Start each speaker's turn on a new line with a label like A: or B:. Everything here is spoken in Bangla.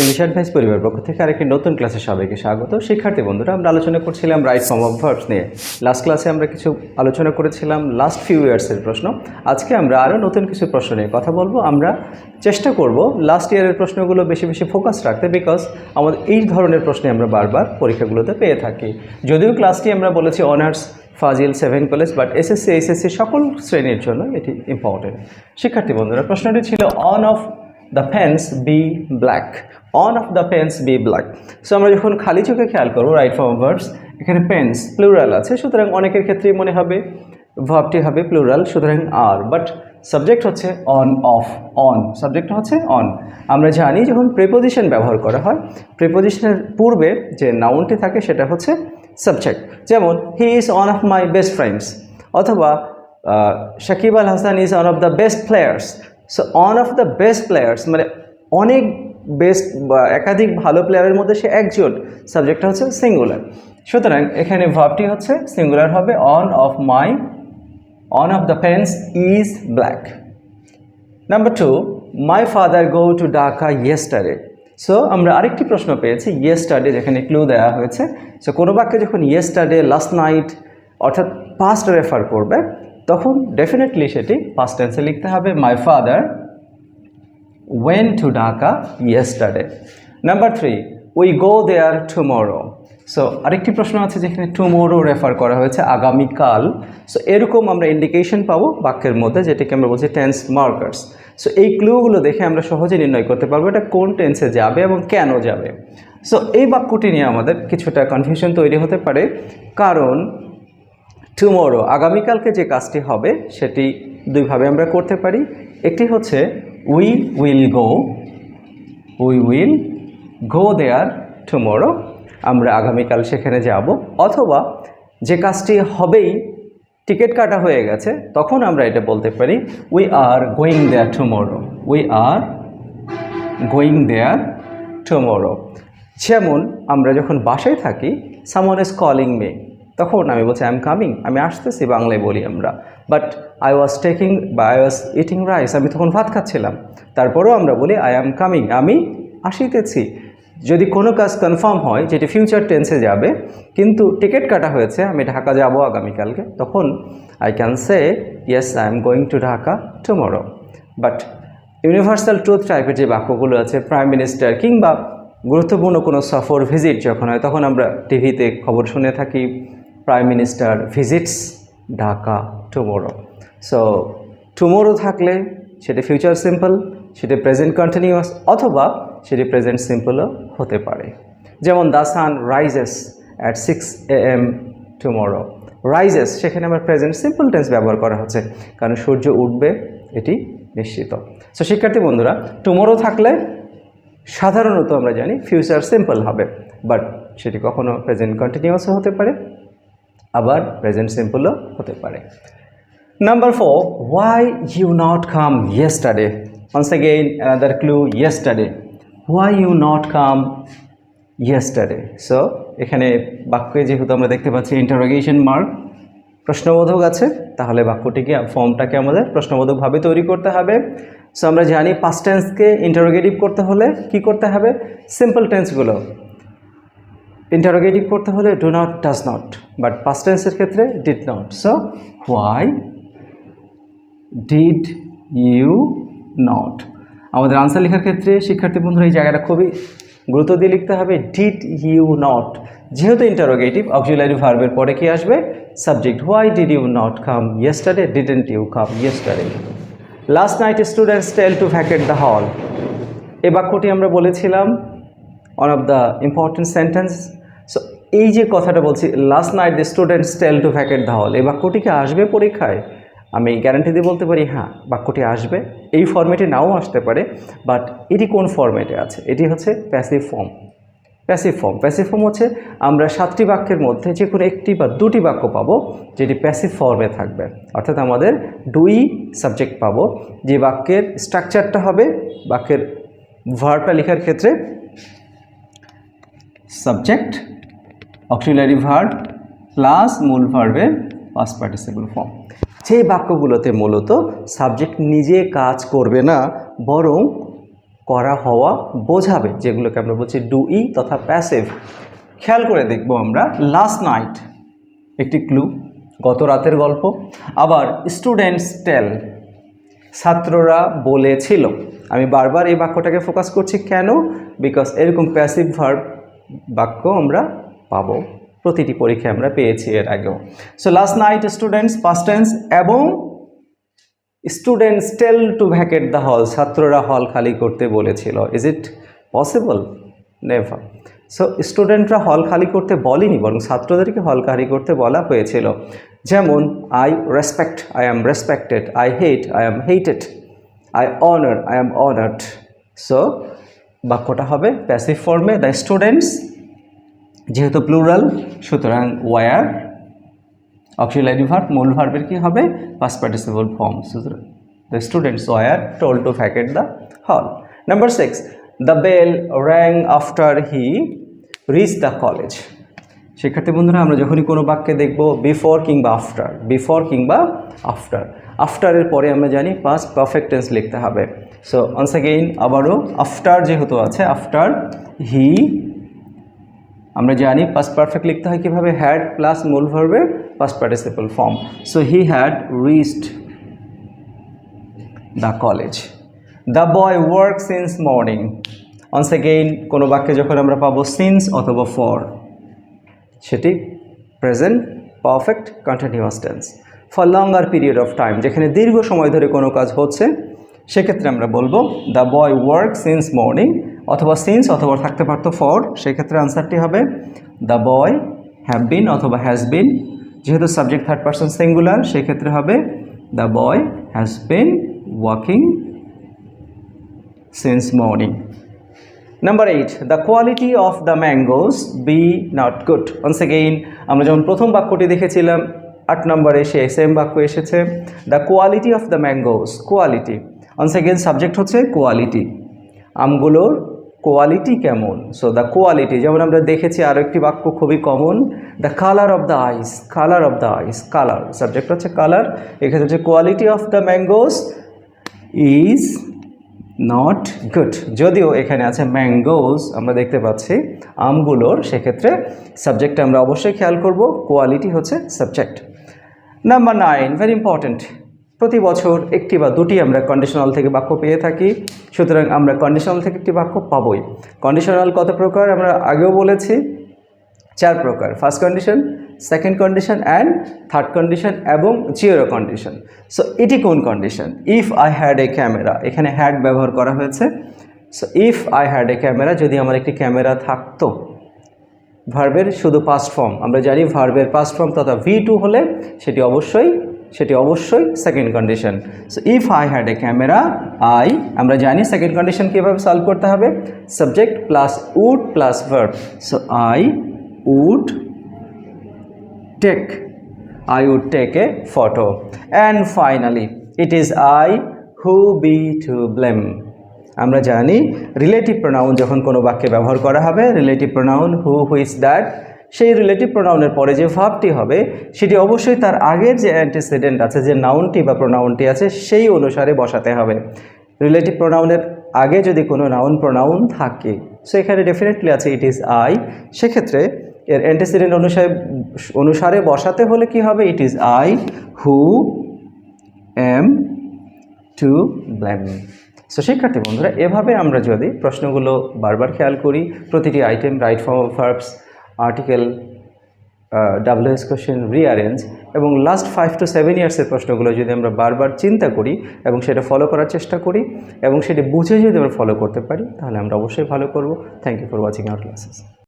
A: ইংলিশ অ্যাডভাইস পরিবার পক্ষ থেকে আরেকটি নতুন ক্লাসে সবাইকে স্বাগত। শিক্ষার্থী বন্ধুরা, আমরা আলোচনা করছিলাম রাইট ফর্ম অফ ভার্বস নিয়ে। লাস্ট ক্লাসে আমরা কিছু আলোচনা করেছিলাম লাস্ট ফিউ ইয়ার্সের প্রশ্ন। আজকে আমরা আরও নতুন কিছু প্রশ্ন নিয়ে কথা বলব। আমরা চেষ্টা করব লাস্ট ইয়ারের প্রশ্নগুলো বেশি বেশি ফোকাস রাখতে বিকজ আমাদের এই ধরনের প্রশ্নে আমরা বারবার পরীক্ষাগুলোতে পেয়ে থাকি। যদিও ক্লাসটি আমরা বলেছি honours Fazil seven college but SSC HSC সকল শ্রেণির জন্য এটি ইম্পর্টেন্ট শিক্ষার্থী বন্ধুরা, প্রশ্নটি ছিল one of the fans be black one of the pens be black so আমরা যখন খালি চোখে খেয়াল করব রাইট ফর্ম ভার্বস এখানে পেন্স প্লুরাল আছে। সুতরাং অনেকের ক্ষেত্রেই মনে হবে ভাবটি হবে প্লুরাল সুতরাং আর বাট সাবজেক্ট হচ্ছে অন অফ অন সাবজেক্ট হচ্ছে অন আমরা জানি যখন প্রেপোজিশন ব্যবহার করা হয় প্রেপোজিশনের পূর্বে যে নাউনটি থাকে, সেটা হচ্ছে সাবজেক্ট যেমন he is one of my best friends অথবা Shakib Al Hasan is one of the best players so one of the best players মানে অনেক বেস্ট বা একাধিক ভালো প্লেয়ারের মধ্যে সে একজন। সাবজেক্টটা হচ্ছে সিঙ্গুলার সুতরাং এখানে ভাবটি হচ্ছে সিঙ্গুলার হবে one of my one of the pens is black number two my father go to Dhaka yesterday so আমরা আরেকটি প্রশ্ন পেয়েছি ইয়েস্টারডে যেখানে ক্লু দেওয়া হয়েছে। সো কোনো বাক্যে যখন ইয়েস্টারডে লাস্ট নাইট অর্থাৎ পাস্ট রেফার করবে, তখন ডেফিনেটলি সেটি পাস্ট টেন্সে লিখতে হবে my father went to Dhaka yesterday number three we go there tomorrow so আরেকটি প্রশ্ন আছে যেখানে টুমোরো রেফার করা হয়েছে, আগামীকাল। সো এরকম আমরা ইন্ডিকেশন পাবো বাক্যের মধ্যে, যেটাকে আমরা বলছি টেন্স মার্কার্স সো এই ক্লুগুলো দেখে আমরা সহজে নির্ণয় করতে পারব এটা কোন টেন্সে যাবে এবং কেন যাবে। সো এই বাক্যটি নিয়ে আমাদের কিছুটা কনফিউশন তৈরি হতে পারে। কারণ টুমোরো আগামীকালকে যে কাজটি হবে, সেটি দুইভাবে আমরা করতে পারি। একটি হচ্ছে we will go we will go there tomorrow আমরা আগামীকাল সেখানে যাব। অথবা যে কাজটি হবেই, টিকিট কাটা হয়ে গেছে, তখন আমরা এটা বলতে পারি we are going there tomorrow we are going there tomorrow যেমন, আমরা যখন বাসায় থাকি সামন ইজ কলিং মে তখন আমি বলছি আই এম কামিং আমি আসতেছি বাংলায় বলি আমরা। বাট আই ওয়াজ টেকিং বা আই ওয়াজ ইটিং রাইস আমি তখন ভাত খাচ্ছিলাম। তারপরেও আমরা বলি আই অ্যাম কামিং আমি আসিতেছি। যদি কোনো কাজ কনফার্ম হয় যেটি ফিউচার টেন্সে যাবে, কিন্তু টিকিট কাটা হয়েছে, আমি ঢাকা যাব আগামীকালকে, তখন I can say yes I am going to Dhaka tomorrow but universal truth টাইপের যে বাক্যগুলো আছে প্রাইম মিনিস্টার কিংবা গুরুত্বপূর্ণ কোনো সফর ভিজিট যখন হয়, তখন আমরা টিভিতে খবর শুনে থাকি prime minister visits Dhaka tomorrow so tomorrow থাকলে সেটা ফিউচার সিম্পল সেটি প্রেজেন্ট কন্টিনিউয়াস অথবা সেটি প্রেজেন্ট সিম্পলও হতে পারে। যেমন the sun rises at six A M tomorrow rises সেখানে আমার প্রেজেন্ট সিম্পল টেন্স ব্যবহার করা হচ্ছে, কারণ সূর্য উঠবে, এটি নিশ্চিত। সো শিক্ষার্থী বন্ধুরা টুমোরো থাকলে সাধারণত আমরা জানি ফিউচার সিম্পল হবে বাট সেটি কখনো প্রেজেন্ট কন্টিনিউয়াসও হতে পারে, আবার প্রেজেন্ট সিম্পলও হতে পারে। Number four why you not come yesterday once again, another clue, yesterday. Why you not come yesterday? So এখানে বাক্যে যেহেতু আমরা দেখতে পাচ্ছি ইন্টারোগেশন মার্ক প্রশ্নবোধক আছে, তাহলে বাক্যটিকে ফর্মটাকে আমাদের প্রশ্নবোধকভাবে তৈরি করতে হবে। সো আমরা জানি পাস্ট টেন্সকে ইন্টারোগেটিভ করতে হলে কি করতে হবে? সিম্পল টেন্সগুলো ইন্টারোগেটিভ করতে হলে do not does not but past টেন্সের ক্ষেত্রে did not so why did you not আমাদের আনসার লেখার ক্ষেত্রে শিক্ষার্থী বন্ধুরা এই জায়গাটা খুবই গুরুত্ব দিয়ে লিখতে হবে ডিড ইউ নট যেহেতু ইন্টারোগেটিভ অক্সিলারি ভার্বের পরে কি আসবে? Subject why did you not come yesterday didn't you come yesterday last night students tell to vacate the hall এই বাক্যটি আমরা বলেছিলাম one of the important sentence so এই যে কথাটা বলছি last night the students tell to vacate the hall এই বাক্যটি কি আসবে পরীক্ষায়? আমি গ্যারান্টি দিয়ে বলতে পারি হ্যাঁ বাক্যটি আসবে। এই ফর্মেটে নাও আসতে পারে বাট এটি কোন ফর্মেটে আছে? এটি হচ্ছে passive form passive form passive form হচ্ছে আমরা সাতটি বাক্যের মধ্যে যে কোনো একটি বা দুটি বাক্য পাবো, যেটি প্যাসিভ ফর্মে থাকবে। অর্থাৎ আমাদের দুই সাবজেক্ট পাবো, যে বাক্যের স্ট্রাকচারটা হবে, বাক্যের ভার্বটা লেখার ক্ষেত্রে সাবজেক্ট অক্সিলারি ভার্ব প্লাস মূল ভার্বের পাস্ট পার্টিসিপল ফর্ম যে বাক্যগুলোতে মূলত সাবজেক্ট নিজে কাজ করবে না, বরং করা হওয়া বোঝাবে, যেগুলোকে আমরা বলছি ডু ই তথা প্যাসিভ খেয়াল করে দেখব আমরা লাস্ট নাইট একটি ক্লু গত রাতের গল্প, আবার স্টুডেন্টস টেল ছাত্ররা বলেছিল। আমি বারবার এই বাক্যটাকে ফোকাস করছি কেন? বিকজ এরকম প্যাসিভ ভার্ব বাক্য আমরা পাবো। প্রতিটি পরীক্ষায় আমরা পেয়েছি এর আগেও। So last night students past tense এবং students tell to vacate the hall ছাত্ররা হল খালি করতে বলেছিল। Is it possible never so স্টুডেন্টরা হল খালি করতে বলেনি, বরং ছাত্রদেরকে হল খালি করতে বলা হয়েছিল। যেমন I respect I am respected I hate I am hated I honour I am honoured so বাক্যটা হবে প্যাসিভ ফর্মে দ্য স্টুডেন্টস যেহেতু প্লুরাল সুতরাং ওয়ার অক্সিলারি ভার্ব মূল ভার্বের কি হবে? পাস পার্টিসিপল ফর্ম সুতরাং the students were told to vacate the hall number six the bell rang after he reach the college শিক্ষার্থী বন্ধুরা, আমরা যখনই কোনো বাক্যে দেখব বিফোর কিংবা আফটার বিফোর কিংবা আফটার আফটারের পরে আমরা জানি পাস পারফেক্ট টেন্স লিখতে হবে। সো অনস অ্যাগেইন আবারও আফটার যেহেতু আছে আফটার হি আমরা জানি পাস্ট পারফেক্ট লিখতে হয় কীভাবে? হ্যাড প্লাস মূল ভার্বের past participle form so he had reached the college the boy work since morning once again কোনো বাক্যে যখন আমরা পাবো সিন্স অথবা ফর সেটি present perfect continuous tense for longer period of time যেখানে দীর্ঘ সময় ধরে কোনো কাজ হচ্ছে, সেক্ষেত্রে আমরা বলব the boy work since morning অথবা সিন্স অথবা থাকতে পারতো ফর সেক্ষেত্রে আনসারটি হবে দ্য বয় হ্যাভ বিন অথবা হ্যাজ বিন যেহেতু সাবজেক্ট থার্ড পার্সন সিঙ্গুলার সেক্ষেত্রে হবে the boy has been walking since morning number eight the quality of the mangoes be not good once again আমরা যেমন প্রথম বাক্যটি দেখেছিলাম, আট নম্বরে সে সেম বাক্য এসেছে। The quality of the mangoes quality once again subject হচ্ছে কোয়ালিটি আমগুলোর কোয়ালিটি কেমন? সো দ্য কোয়ালিটি যেমন আমরা দেখেছি আরও একটি বাক্য খুবই common the colour of the eyes colour of the eyes colour subject হচ্ছে কালার এখানে হচ্ছে quality of the mangoes is not good যদিও এখানে আছে ম্যাঙ্গোস আমরা দেখতে পাচ্ছি আমগুলোর, সেক্ষেত্রে সাবজেক্টটা আমরা অবশ্যই খেয়াল করব কোয়ালিটি হচ্ছে subject number nine very important প্রতি বছর একটি বা দুটি আমরা কন্ডিশনাল থেকে বাক্য পেয়ে থাকি। সুতরাং আমরা কন্ডিশনাল থেকে একটি বাক্য পাবই। কন্ডিশনাল কত প্রকার? আমরা আগেও বলেছি, চার প্রকার। First condition second condition and third condition এবং জিরো কন্ডিশন সো এটি কোন condition if I had a camera এখানে হ্যাড ব্যবহার করা হয়েছে। So if I had a camera যদি আমার একটি ক্যামেরা থাকতো ভার্বের শুধু পাস্ট ফর্ম আমরা জানি ভার্বের পাস্ট ফর্ম তথা ভি টু হলে সেটি অবশ্যই সেটি অবশ্যই second condition so if I had a camera I আমরা জানি সেকেন্ড কন্ডিশন কীভাবে সলভ করতে হবে? Subject plus would plus verb so I would take I would take a photo and finally it is I who be to blame আমরা জানি রিলেটিভ প্রোনাউন যখন কোনো বাক্যে ব্যবহার করা হবে রিলেটিভ প্রোনাউন হু হুইস দ্যাট সেই রিলেটিভ প্রোনাউনের পরে যে ভাবটি হবে, সেটি অবশ্যই তার আগের যে অ্যান্টিসিডেন্ট আছে, যে নাউনটি বা প্রোনাউনটি আছে, সেই অনুসারে বসাতে হবে। রিলেটিভ প্রোনাউনের আগে যদি কোনো নাউন প্রোনাউন থাকে সো এখানে ডেফিনেটলি আছে ইট ইজ আই সেক্ষেত্রে এর অ্যান্টিসিডেন্ট অনুসারে অনুসারে বসাতে হলে কি হবে? It is I who am to blame so শিক্ষার্থী বন্ধুরা, এভাবে আমরা যদি প্রশ্নগুলো বারবার খেয়াল করি, প্রতিটি item right form of verbs article W S question rearrange এবং লাস্ট ফাইভ টু সেভেন ইয়ার্সের প্রশ্নগুলো যদি আমরা বারবার চিন্তা করি এবং সেটা ফলো করার চেষ্টা করি এবং সেটি বুঝে যদি আমরা ফলো করতে পারি, তাহলে আমরা অবশ্যই ভালো করব। Thank you for watching our classes